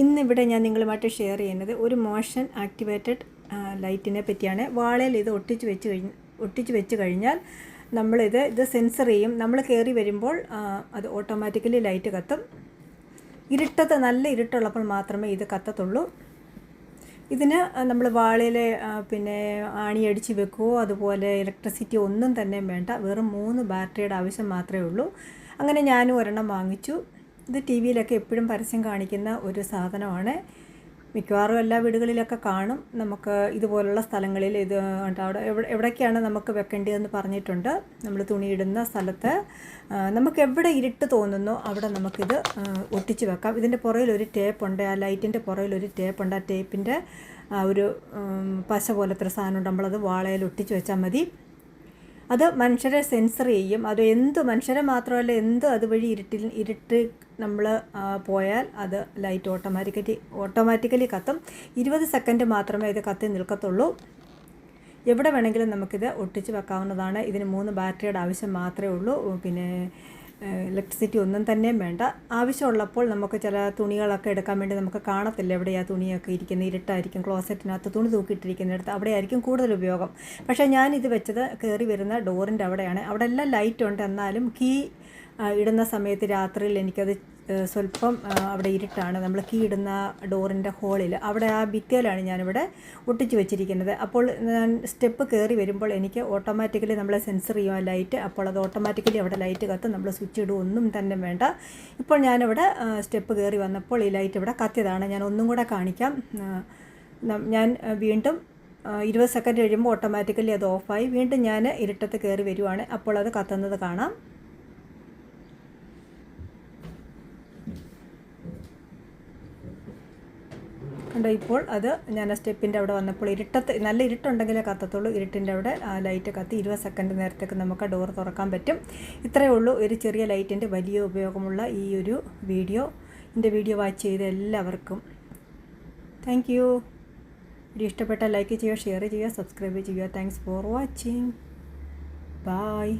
ഇന്നിവിടെ ഞാൻ നിങ്ങളുമായിട്ട് ഷെയർ ചെയ്യുന്നത് ഒരു മോഷൻ ആക്ടിവേറ്റഡ് ലൈറ്റിനെ പറ്റിയാണ്. വാളയിൽ ഇത് ഒട്ടിച്ച് വെച്ച് കഴിഞ്ഞ് ഒട്ടിച്ച് വെച്ച് കഴിഞ്ഞാൽ നമ്മളിത് ഇത് സെൻസർ ചെയ്യും. നമ്മൾ കയറി വരുമ്പോൾ അത് ഓട്ടോമാറ്റിക്കലി ലൈറ്റ് കത്തും. ഇരുട്ടത്ത് നല്ല ഇരുട്ടുള്ളപ്പോൾ മാത്രമേ ഇത് കത്തത്തുള്ളൂ. ഇതിന് നമ്മൾ വാളയിൽ പിന്നെ ആണിയടിച്ച് വെക്കുകയോ അതുപോലെ ഇലക്ട്രിസിറ്റി ഒന്നും തന്നെ വേണ്ട. വെറും മൂന്ന് ബാറ്ററിയുടെ ആവശ്യം മാത്രമേ ഉള്ളൂ. അങ്ങനെ ഞാനും ഒരെണ്ണം വാങ്ങിച്ചു. ഇത് ടി വിയിലൊക്കെ എപ്പോഴും പരസ്യം കാണിക്കുന്ന ഒരു സാധനമാണ്. മിക്കവാറും എല്ലാ വീടുകളിലൊക്കെ കാണും. നമുക്ക് ഇതുപോലുള്ള സ്ഥലങ്ങളിൽ ഇത് അവിടെ എവിടെ എവിടേക്കാണ് നമുക്ക് വെക്കേണ്ടതെന്ന് പറഞ്ഞിട്ടുണ്ട്. നമ്മൾ തുണിയിടുന്ന സ്ഥലത്ത് നമുക്ക് എവിടെ ഇരുട്ട് തോന്നുന്നോ അവിടെ നമുക്കിത് ഒട്ടിച്ച് വെക്കാം. ഇതിന്റെ പുറയിൽ ഒരു ടേപ്പ് ഉണ്ട് ആ ലൈറ്റിന്റെ പുറയിൽ ഒരു ടേപ്പ് ഉണ്ട് ആ ടേപ്പിന്റെ ഒരു പശ പോലത്തെ ഒരു സാധനം ഉണ്ട് നമ്മളത് വാളയിൽ ഒട്ടിച്ച് വെച്ചാൽ മതി. അത് മനുഷ്യരെ സെൻസർ ചെയ്യും. അത് എന്ത് മനുഷ്യരെ മാത്രമല്ല എന്ത് അതുവഴി ഇരുട്ടിൽ ഇരുട്ട് നമ്മൾ പോയാൽ അത് ലൈറ്റ് ഓട്ടോമാറ്റിക്കലി ഓട്ടോമാറ്റിക്കലി കത്തും. ഇരുപത് സെക്കൻഡ് മാത്രമേ ഇത് കത്തി നിൽക്കത്തുള്ളൂ. എവിടെ വേണമെങ്കിലും നമുക്കിത് ഒട്ടിച്ച് വെക്കാവുന്നതാണ്. ഇതിന് മൂന്ന് ബാറ്ററിയുടെ ആവശ്യം മാത്രമേ ഉള്ളൂ. പിന്നെ ഇലക്ട്രിസിറ്റി ഒന്നും തന്നെ വേണ്ട. ആവശ്യമുള്ളപ്പോൾ നമുക്ക് ചില തുണികളൊക്കെ എടുക്കാൻ വേണ്ടി നമുക്ക് കാണത്തില്ല. എവിടെയാ തുണിയൊക്കെ ഇരിക്കുന്നത് ഇരുട്ടായിരിക്കും ക്ലോസറ്റിനകത്ത് തുണി തൂക്കിയിട്ടിരിക്കുന്നിടത്ത് അവിടെ ആയിരിക്കും കൂടുതൽ ഉപയോഗം. പക്ഷേ ഞാനിത് വെച്ചത് കയറി വരുന്ന ഡോറിന്റെ അവിടെയാണ്. അവിടെ എല്ലാം ലൈറ്റ് ഉണ്ട്. എന്നാലും കീ ഇടുന്ന സമയത്ത് രാത്രിയിൽ എനിക്കത് സ്വല്പം അവിടെ ഇരുട്ടാണ്. നമ്മൾ കീ ഇടുന്ന ഡോറിന്റെ ഹോളിൽ അവിടെ ആ ഭിത്തിയിലാണ് ഞാനിവിടെ ഒട്ടിച്ച് വെച്ചിരിക്കുന്നത്. അപ്പോൾ ഞാൻ സ്റ്റെപ്പ് കയറി വരുമ്പോൾ എനിക്ക് ഓട്ടോമാറ്റിക്കലി നമ്മളെ സെൻസർ ചെയ്യുക ലൈറ്റ് അപ്പോൾ അത് ഓട്ടോമാറ്റിക്കലി അവിടെ ലൈറ്റ് കത്തും. നമ്മൾ സ്വിച്ച് ഇടും ഒന്നും തന്നെ വേണ്ട. ഇപ്പോൾ ഞാനിവിടെ സ്റ്റെപ്പ് കയറി വന്നപ്പോൾ ഈ ലൈറ്റ് ഇവിടെ കത്തിയതാണ്. ഞാൻ ഒന്നും കൂടെ കാണിക്കാം. ഞാൻ വീണ്ടും ഇരുപത് സെക്കൻഡ് കഴിയുമ്പോൾ ഓട്ടോമാറ്റിക്കലി അത് ഓഫായി. വീണ്ടും ഞാൻ ഇരുട്ടത്ത് കയറി വരുവാണ്. അപ്പോൾ അത് കത്തുന്നത് കാണാം. കണ്ടോ ഇപ്പോൾ അത് ഞാൻ ആ സ്റ്റെപ്പിന്റെ അവിടെ വന്നപ്പോൾ ഇരുട്ടത്ത് നല്ല ഇരുട്ടുണ്ടെങ്കിലേ കത്തത്തുള്ളൂ. ഇരുട്ടിന്റെ അവിടെ ആ ലൈറ്റ് കത്തി ഇരുപത് സെക്കൻഡ് നേരത്തേക്ക് നമുക്ക് ഡോർ തുറക്കാൻ പറ്റും. ഇത്രയേ ഉള്ളൂ. ഒരു ചെറിയ ലൈറ്റിന്റെ വലിയ ഉപയോഗമുള്ള ഈ ഒരു വീഡിയോ. എന്റെ വീഡിയോ വാച്ച് ചെയ്ത എല്ലാവർക്കും താങ്ക് യു. വീഡിയോ ഇഷ്ടപ്പെട്ടാൽ ലൈക്ക് ചെയ്യുക ഷെയർ ചെയ്യുക സബ്സ്ക്രൈബ് ചെയ്യുക. Thanks for watching. ബായ്.